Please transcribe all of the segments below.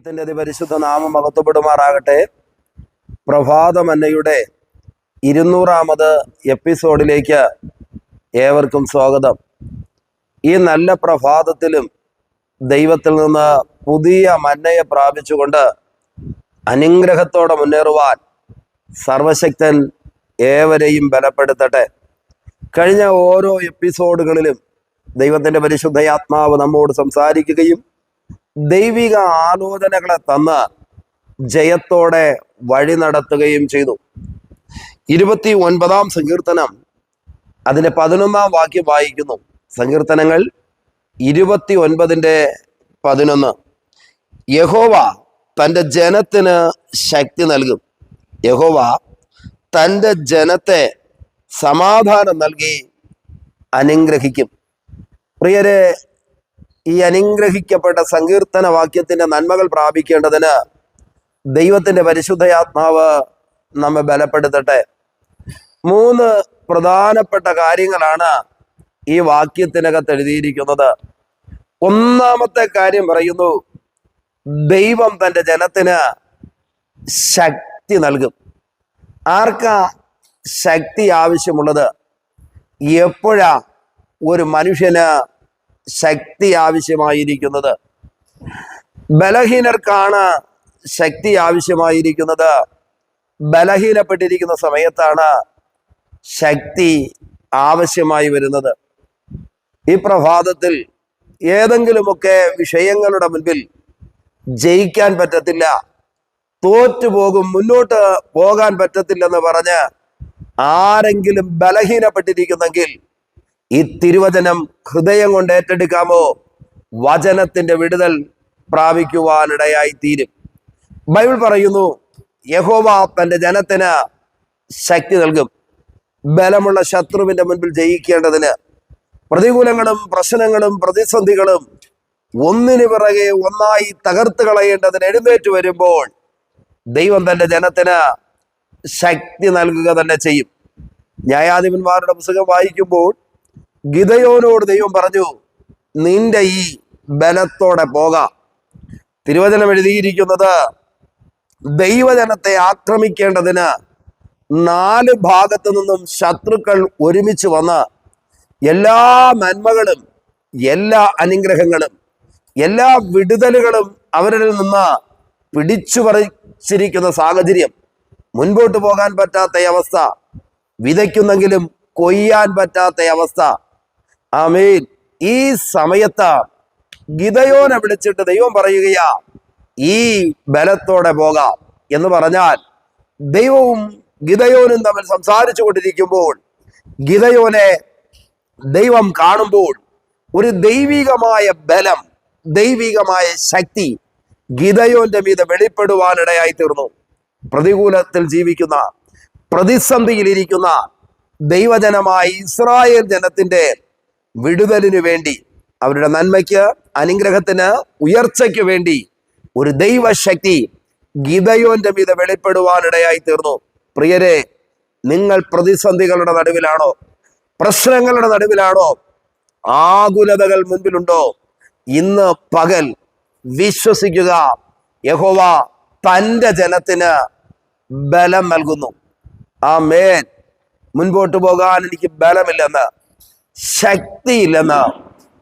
ദൈവത്തിന്റെ അതിപരിശുദ്ധ നാമം മഹത്വപ്പെടുമാറാകട്ടെ പ്രഭാതമന്നയുടെ ഇരുന്നൂറാമത് എപ്പിസോഡിലേക്ക് ഏവർക്കും സ്വാഗതം. ഈ നല്ല പ്രഭാതത്തിലും ദൈവത്തിൽ നിന്ന് പുതിയ മന്നയെ പ്രാപിച്ചുകൊണ്ട് അനുഗ്രഹത്തോടെ മുന്നേറുവാൻ സർവശക്തൻ ഏവരെയും ബലപ്പെടുത്തട്ടെ. കഴിഞ്ഞ ഓരോ എപ്പിസോഡുകളിലും ദൈവത്തിന്റെ പരിശുദ്ധയാത്മാവ് നമ്മോട് സംസാരിക്കുകയും ദൈവിക ആലോചനകളെ തന്ന് ജയത്തോടെ വഴി നടത്തുകയും ചെയ്തു. ഇരുപത്തി ഒൻപതാം സങ്കീർത്തനം അതിന്റെ പതിനൊന്നാം വാക്യം വായിക്കുന്നു. സങ്കീർത്തനങ്ങൾ ഇരുപത്തി ഒൻപതിന്റെ പതിനൊന്ന്. യഹോവ തന്റെ ജനത്തിന് ശക്തി നൽകും. യഹോവ തന്റെ ജനത്തെ സമാധാനം നൽകി അനുഗ്രഹിക്കും. പ്രിയരെ ഈ അനുഗ്രഹിക്കപ്പെട്ട സങ്കീർത്തന വാക്യത്തിന്റെ നന്മകൾ പ്രാപിക്കേണ്ടതിന് ദൈവത്തിന്റെ പരിശുദ്ധയാത്മാവ് നമ്മെ ബലപ്പെടുത്തട്ടെ. മൂന്ന് പ്രധാനപ്പെട്ട കാര്യങ്ങളാണ് ഈ വാക്യത്തിനകത്ത് എഴുതിയിരിക്കുന്നത്. ഒന്നാമത്തെ കാര്യം പറയുന്നു ദൈവം തന്റെ ജനത്തിന് ശക്തി നൽകും. ആർക്കാ ശക്തി ആവശ്യമുള്ളത്? എപ്പോഴാ ഒരു മനുഷ്യന് ശക്തി ആവശ്യമായിരിക്കുന്നത്. ബലഹീനർക്കാണ് ശക്തി ആവശ്യമായിരിക്കുന്നത്. ബലഹീനപ്പെട്ടിരിക്കുന്ന സമയത്താണ് ശക്തി ആവശ്യമായി വരുന്നത്. ഈ പ്രഭാതത്തിൽ ഏതെങ്കിലുമൊക്കെ വിഷയങ്ങളുടെ മുൻപിൽ ജയിക്കാൻ പറ്റത്തില്ല. തോറ്റുപോകും മുന്നോട്ട് പോകാൻ പറ്റത്തില്ലെന്ന് പറഞ്ഞ് ആരെങ്കിലും ബലഹീനപ്പെട്ടിരിക്കുന്നെങ്കിൽ ഈ തിരുവചനം ഹൃദയം കൊണ്ട് ഏറ്റെടുക്കാമോ? വചനത്തിന്റെ വിടുതൽ പ്രാപിക്കുവാനിടയായി തീരും ബൈബിൾ പറയുന്നു യഹോവ തന്റെ ജനത്തിന് ശക്തി നൽകും. ബലമുള്ള ശത്രുവിന്റെ മുൻപിൽ ജയിക്കേണ്ടതിന് പ്രതികൂലങ്ങളും പ്രശ്നങ്ങളും പ്രതിസന്ധികളും ഒന്നിനു പിറകെ ഒന്നായി തകർത്ത് കളയേണ്ടതിന് എഴുന്നേറ്റ് വരുമ്പോൾ ദൈവം തന്റെ ജനത്തിന് ശക്തി നൽകുക തന്നെ ചെയ്യും. ന്യായാധിപന്മാരുടെ പുസ്തകം വായിക്കുമ്പോൾ ഗിതയോനോട് ദൈവം പറഞ്ഞു നിന്റെ ഈ ബലത്തോടെ പോകാം. തിരുവചനം എഴുതിയിരിക്കുന്നത് ദൈവജനത്തെ ആക്രമിക്കേണ്ടതിന് നാല് ഭാഗത്തു നിന്നും ശത്രുക്കൾ ഒരുമിച്ച് വന്ന് എല്ലാ നന്മകളും എല്ലാ അനുഗ്രഹങ്ങളും എല്ലാ വിടുതലുകളും അവരിൽ നിന്ന് പിടിച്ചു പറിച്ചിരിക്കുന്ന സാഹചര്യം മുൻപോട്ട് പോകാൻ പറ്റാത്ത അവസ്ഥ വിതയ്ക്കുന്നെങ്കിലും കൊയ്യാൻ പറ്റാത്ത അവസ്ഥ ആമേൻ. ഈ സമയത്ത് ഗിതയോനെ വിളിച്ചിട്ട് ദൈവം പറയുകയാ ഈ ബലത്തോടെ പോകാം എന്ന് പറഞ്ഞാൽ ദൈവവും ഗിതയോനും തമ്മിൽ സംസാരിച്ചു കൊണ്ടിരിക്കുമ്പോൾ ഗിതയോനെ ദൈവം കാണുമ്പോൾ ഒരു ദൈവികമായ ബലം ദൈവികമായ ശക്തി ഗിതയോന്റെ മീത് വെളിപ്പെടുവാനിടയായി തീർന്നു. പ്രതികൂലത്തിൽ ജീവിക്കുന്ന പ്രതിസന്ധിയിലിരിക്കുന്ന ദൈവജനമായ ഇസ്രായേൽ ജനത്തിന്റെ വിടുതലിനു വേണ്ടി അവരുടെ നന്മയ്ക്ക് അനുഗ്രഹത്തിന് ഉയർച്ചയ്ക്ക് വേണ്ടി ഒരു ദൈവശക്തി ഗിതയോന്റെ മീത വെളിപ്പെടുവാനിടയായി തീർന്നു പ്രിയരെ നിങ്ങൾ പ്രതിസന്ധികളുടെ നടുവിലാണോ? പ്രശ്നങ്ങളുടെ നടുവിലാണോ? ആകുലതകൾ മുൻപിലുണ്ടോ? ഇന്ന് പകൽ വിശ്വസിക്കുക യഹോവ തന്റെ ജനത്തിന് ബലം നൽകുന്നു. ആ മേൻ മുൻപോട്ട് പോകാൻ എനിക്ക് ബലമില്ലെന്ന് ശക്തിയില്ലെന്ന്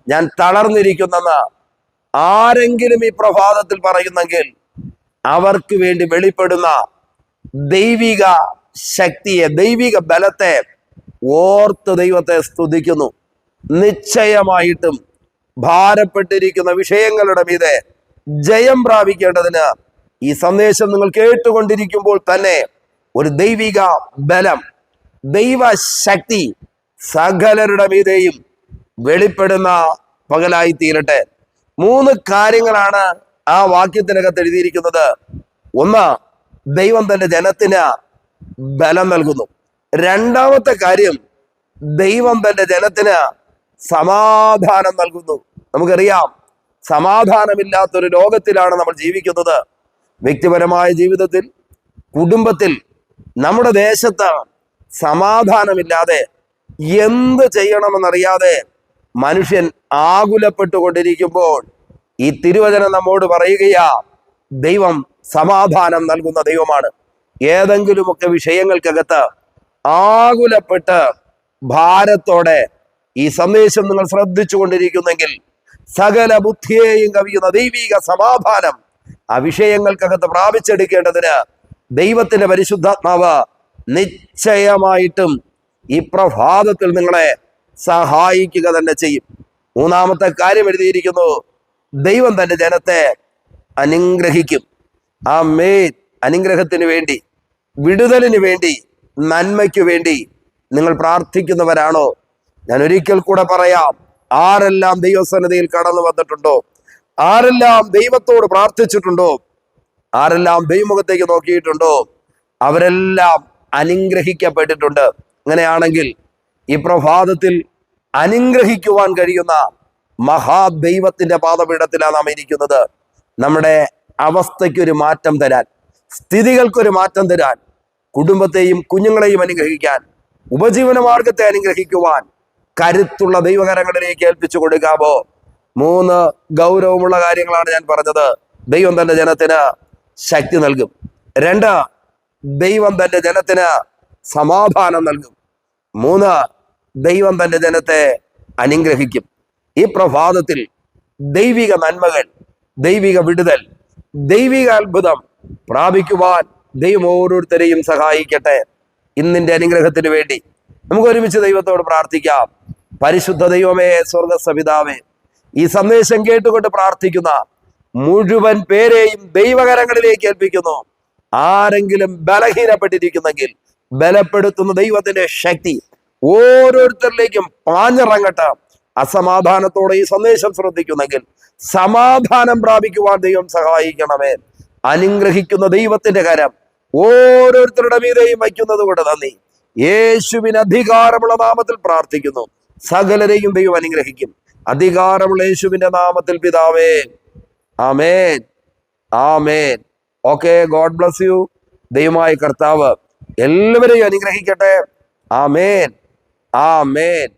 ഞാൻ തളർന്നിരിക്കുന്നെന്ന് ആരെങ്കിലും ഈ പ്രഭാതത്തിൽ പറയുന്നെങ്കിൽ അവർക്ക് വേണ്ടി വെളിപ്പെടുന്ന ദൈവിക ശക്തിയെ ദൈവിക ബലത്തെ ഓർത്ത് ദൈവത്തെ സ്തുതിക്കുന്നു. നിശ്ചയമായിട്ടും ഭാരപ്പെട്ടിരിക്കുന്ന വിഷയങ്ങളുടെ മീതെ ജയം പ്രാപിക്കേണ്ടതിന് ഈ സന്ദേശം നിങ്ങൾ കേട്ടുകൊണ്ടിരിക്കുമ്പോൾ തന്നെ ഒരു ദൈവിക ബലം ദൈവശക്തി സകലരുടെ മീതെയും വെളിപ്പെടുന്ന പകലായി തീരട്ടെ. മൂന്ന് കാര്യങ്ങളാണ് ആ വാക്യത്തിനകത്ത് എഴുതിയിരിക്കുന്നത്. ഒന്ന് ദൈവം തന്റെ ജനത്തിന് ബലം നൽകുന്നു. രണ്ടാമത്തെ കാര്യം ദൈവം തന്റെ ജനത്തിന് സമാധാനം നൽകുന്നു. നമുക്കറിയാം സമാധാനമില്ലാത്തൊരു ലോകത്തിലാണ് നമ്മൾ ജീവിക്കുന്നത്. വ്യക്തിപരമായ ജീവിതത്തിൽ കുടുംബത്തിൽ നമ്മുടെ ദേശത്ത് സമാധാനമില്ലാതെ എന്ത് ചെയ്യണമെന്നറിയാതെ മനുഷ്യൻ ആകുലപ്പെട്ടുകൊണ്ടിരിക്കുമ്പോൾ ഈ തിരുവചനം നമ്മോട് പറയുകയാ ദൈവം സമാധാനം നൽകുന്ന ദൈവമാണ്. ഏതെങ്കിലുമൊക്കെ വിഷയങ്ങൾക്കകത്ത് ആകുലപ്പെട്ട് ഭാരത്തോടെ ഈ സന്ദേശം നിങ്ങൾ ശ്രദ്ധിച്ചു കൊണ്ടിരിക്കുന്നെങ്കിൽ സകല ബുദ്ധിയെയും കവിയുന്ന ദൈവിക സമാധാനം ആ വിഷയങ്ങൾക്കകത്ത് പ്രാപിച്ചെടുക്കേണ്ടതിന് ദൈവത്തിന്റെ പരിശുദ്ധാത്മാവ് നിശ്ചയമായിട്ടും ഈ പ്രഭാതത്തിൽ നിങ്ങളെ സഹായിക്കുക തന്നെ ചെയ്യും. മൂന്നാമത്തെ കാര്യം എഴുതിയിരിക്കുന്നു. ദൈവം തന്റെ ജനത്തെ അനുഗ്രഹിക്കും. ആ മേ അനുഗ്രഹത്തിന് വേണ്ടി വിടുതലിന് വേണ്ടി നന്മയ്ക്ക് വേണ്ടി നിങ്ങൾ പ്രാർത്ഥിക്കുന്നവരാണോ? ഞാൻ ഒരിക്കൽ കൂടെ പറയാം. ആരെല്ലാം ദൈവസന്നിധിയിൽ കടന്നു വന്നിട്ടുണ്ടോ? ആരെല്ലാം ദൈവത്തോട് പ്രാർത്ഥിച്ചിട്ടുണ്ടോ? ആരെല്ലാം ദൈവമുഖത്തേക്ക് നോക്കിയിട്ടുണ്ടോ? അവരെല്ലാം അനുഗ്രഹിക്കപ്പെട്ടിട്ടുണ്ട്. അങ്ങനെയാണെങ്കിൽ ഈ പ്രഭാതത്തിൽ അനുഗ്രഹിക്കുവാൻ കഴിയുന്ന മഹാദൈവത്തിന്റെ പാദപീഠത്തിലാണ് നാം ഇരിക്കുന്നത്. നമ്മുടെ അവസ്ഥയ്ക്കൊരു മാറ്റം തരാൻ സ്ഥിതികൾക്കൊരു മാറ്റം തരാൻ കുടുംബത്തെയും കുഞ്ഞുങ്ങളെയും അനുഗ്രഹിക്കാൻ ഉപജീവന മാർഗത്തെ അനുഗ്രഹിക്കുവാൻ കരുത്തുള്ള ദൈവകരങ്ങളിലേക്ക് ഏൽപ്പിച്ചു കൊടുക്കാമോ? മൂന്ന് ഗൗരവമുള്ള കാര്യങ്ങളാണ് ഞാൻ പറഞ്ഞത്. ദൈവം തന്റെ ജനത്തിന് ശക്തി നൽകും. രണ്ട് ദൈവം തന്റെ ജനത്തിന് സമാധാനം നൽകും. മൂന്ന് ദൈവം തന്റെ ജനത്തെ അനുഗ്രഹിക്കും. ഈ പ്രഭാതത്തിൽ ദൈവിക നന്മകൾ ദൈവിക വിടുതൽ ദൈവിക അത്ഭുതം പ്രാപിക്കുവാൻ ദൈവം ഓരോരുത്തരെയും സഹായിക്കട്ടെ. ഇന്നിന്റെ അനുഗ്രഹത്തിന് വേണ്ടി നമുക്ക് ഒരുമിച്ച് ദൈവത്തോട് പ്രാർത്ഥിക്കാം. പരിശുദ്ധ ദൈവമേ സ്വർഗ സവിതാവേ ഈ സന്ദേശം കേട്ടുകൊണ്ട് പ്രാർത്ഥിക്കുന്ന മുഴുവൻ പേരെയും ദൈവകരങ്ങളിലേക്ക് ഏൽപ്പിക്കുന്നു. ആരെങ്കിലും ബലഹീനപ്പെട്ടിരിക്കുന്നെങ്കിൽ ബലപ്പെടുത്തുന്ന ദൈവത്തിന്റെ ശക്തി ഓരോരുത്തരിലേക്കും പാഞ്ഞിറങ്ങട്ടെ. അസമാധാനത്തോടെ ഈ സന്ദേശം ശ്രദ്ധിക്കുന്നെങ്കിൽ സമാധാനം പ്രാപിക്കുവാൻ ദൈവം സഹായിക്കണമേ. അനുഗ്രഹിക്കുന്ന ദൈവത്തിന്റെ കരം ഓരോരുത്തരുടെ മീതെയും വയ്ക്കുന്നത് കൊണ്ട് നന്ദി. യേശുവിന് അധികാരമുള്ള നാമത്തിൽ പ്രാർത്ഥിക്കുന്നു. സകലരെയും ദൈവം അനുഗ്രഹിക്കും. അധികാരമുള്ള യേശുവിന്റെ നാമത്തിൽ പിതാവേ. ആമേൻ. ആമേൻ. Okay God bless you. ദൈവമായ കർത്താവ് എല്ലാവരെയും അനുഗ്രഹിക്കട്ടെ. ആമേൻ. ആമേൻ.